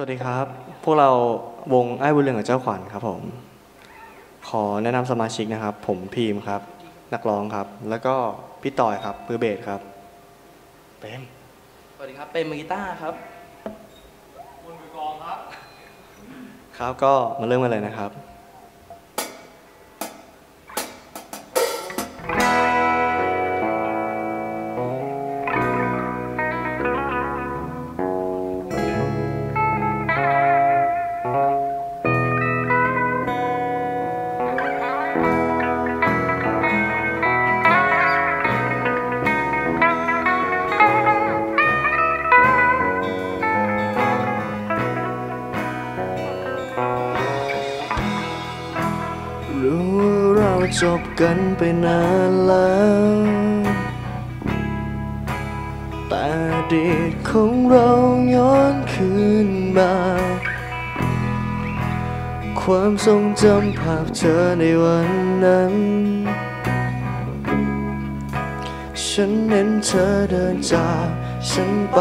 สวัสดีครับ พวกเราวงไอ้บุญเรืองกับเจ้าขวัญครับผม ขอแนะนำสมาชิกนะครับ ผมพีมครับ นักร้องครับ แล้วก็พี่ต่อยครับมือเบสครับเปมสวัสดีครับ เป็นมือกีตาร์ครับครับก็มาเริ่มกันเลยนะครับ จบกันไปนานแล้ว แต่อดีตของเราย้อนคืนมา ความทรงจำภาพเธอในวันนั้น ฉันเห็นเธอเดินจากฉันไป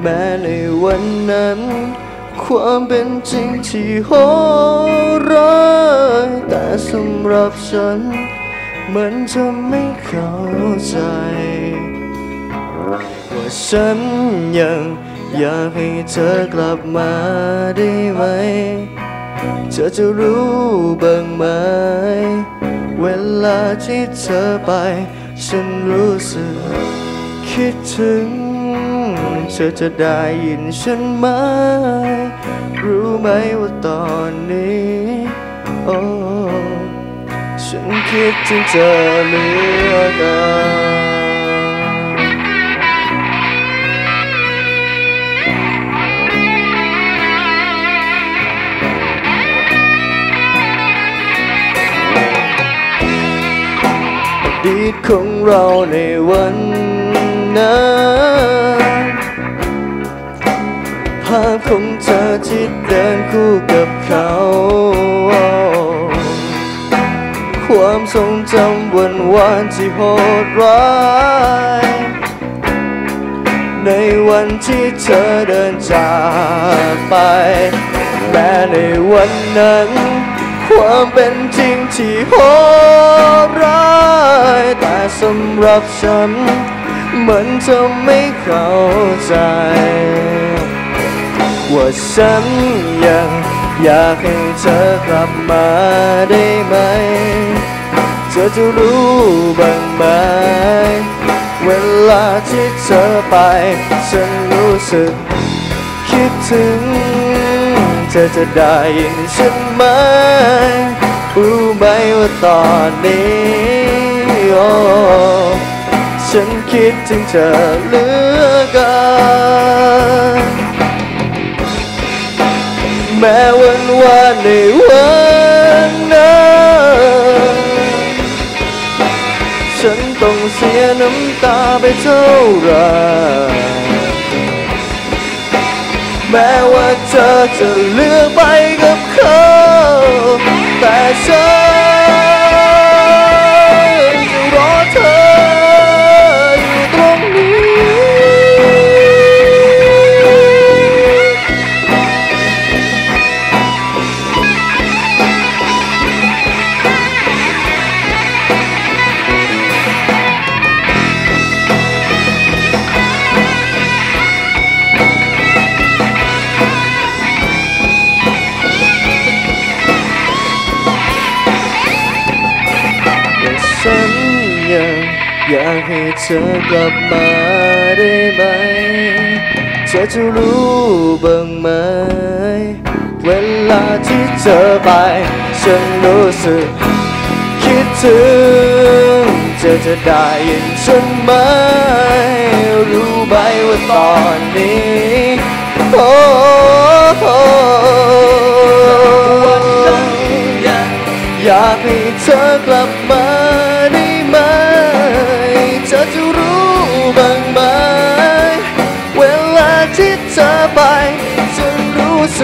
แม้ในวันนั้น ความเป็นจริงที่โหดร้ายแต่สำหรับฉันมันจะไม่เข้าใจ ว่าฉันยังอยากให้เธอกลับมาได้ไหม เธอจะรู้บ้างไหม เวลาที่เธอไป ฉันรู้สึกคิดถึง เธอจะได้ยินฉันไหม รู้ไหมว่าตอนนี้ โอ้ฉันคิดถึงเธอเหลือเกินอดีตของเราในวันนั้น เธอที่เดินคู่กับเขา ความทรงจำวันวานที่โหดร้ายในวันที่เธอเดินจากไปแม้ในวันนั้น ความเป็นจริงที่โหดร้ายแต่สำหรับฉันมันจะไม่เข้าใจ ว่าฉันยังอยากให้เธอกลับมาได้ไหม เธอจะรู้บ้างไหม เวลาที่เธอไป ฉันรู้สึกคิดถึง เธอจะได้ยินฉันไหม รู้ไหมว่าตอนนี้โอ้ฉันคิดถึงเธอเหลือเกิน แม้วันวานในวันนั้นฉันต้องเสียน้ำตาไปเท่าไรแม้ว่าเธอจะเลือกไปกับเขาแต่ฉัน อยากให้เธอกลับมาได้ไหม เธอจะรู้บ้างไหม เวลาที่เธอไป ฉันรู้สึก คิดถึง เธอจะได้ยินฉันไหม รู้ไหมว่าตอนนี้โอ้โหอยากให้เธอกลับมา เ败，真如此